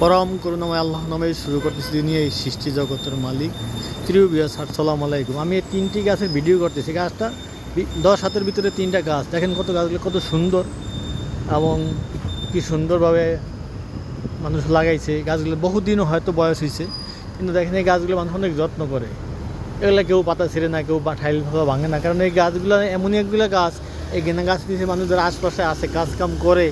পরম করুণাময় আল্লাহ নামে শুরু করতেছি তিনি এই সৃষ্টি জগতের মালিক প্রিয় বিয়াস সালাম আলাইকুম। আমি এই তিনটি গাছের ভিডিও করতেছি। গাছটা দশ হাতের ভিতরে তিনটা গাছ। দেখেন কত গাছগুলো, কত সুন্দর এবং কি সুন্দরভাবে মানুষ লাগাইছে। গাছগুলো বহুদিনও হয়তো বয়স হয়েছে, কিন্তু দেখেন এই গাছগুলো মানুষ অনেক যত্ন করে। এগুলো কেউ পাতা ছেড়ে না, কেউ বা ঠাইল ফাতা ভাঙে না। কারণ এই গাছগুলো, এমনই একগুলো গাছ, এই গেনা গাছ নিচে মানুষ যারা আশপাশে আছে, কাজ কাম করে,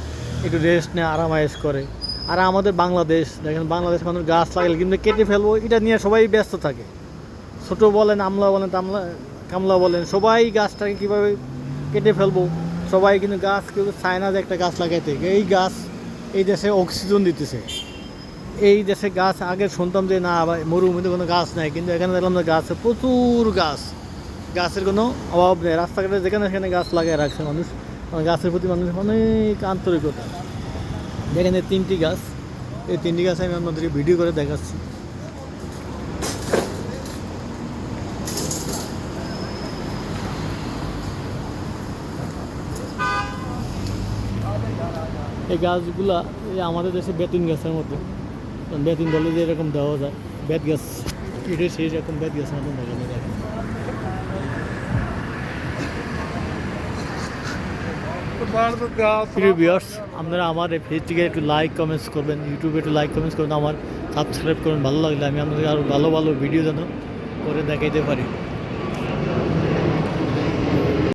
একটু রেস্ট নেয়, আরামায়েশ করে। আর আমাদের বাংলাদেশ, দেখেন বাংলাদেশ মানুষ গাছ লাগালে কিন্তু কেটে ফেলব, এটা নিয়ে সবাই ব্যস্ত থাকে। ছোটো বলেন আমলা বলেন, তামলা কামলা বলেন, সবাই গাছটাকে কীভাবে কেটে ফেলব? সবাই কিন্তু গাছ কেউ চায় না যে একটা গাছ লাগাইতে এই গাছ এই দেশে অক্সিজেন দিতেছে। এই দেশে গাছ আগে শুনতাম যে, না, আবার মরুভূমিতে কোনো গাছ নাই, কিন্তু এখানে দেখলাম যে গাছ প্রচুর গাছ। গাছের কোনো অভাব নেই। রাস্তাঘাটে যেখানে সেখানে গাছ লাগিয়ে রাখছে মানুষ। মানে গাছের প্রতি মানুষের অনেক আন্তরিকতা। দেখেন এই তিনটি গাছ। এই তিনটি গাছ আমি আপনাদেরকে ভিডিও করে দেখাচ্ছি। এই গাছগুলা আমাদের দেশে বেতিন গাছের মতো বেতিন দলে যে এরকম দেওয়া যায়, বেত গাছ। এটা সেই রকম বেত গাছের মতন দেখানো যায় প্রিয় ভিউয়ার্স আপনারা আমার এই ফেসটিকে একটু লাইক কমেন্টস করবেন ইউটিউবে একটু লাইক কমেন্টস করবেন, আমার সাবস্ক্রাইব করবেন, ভালো লাগলে আমি আপনাদের আরও ভালো ভালো ভিডিও যেন করে দেখাইতে পারি।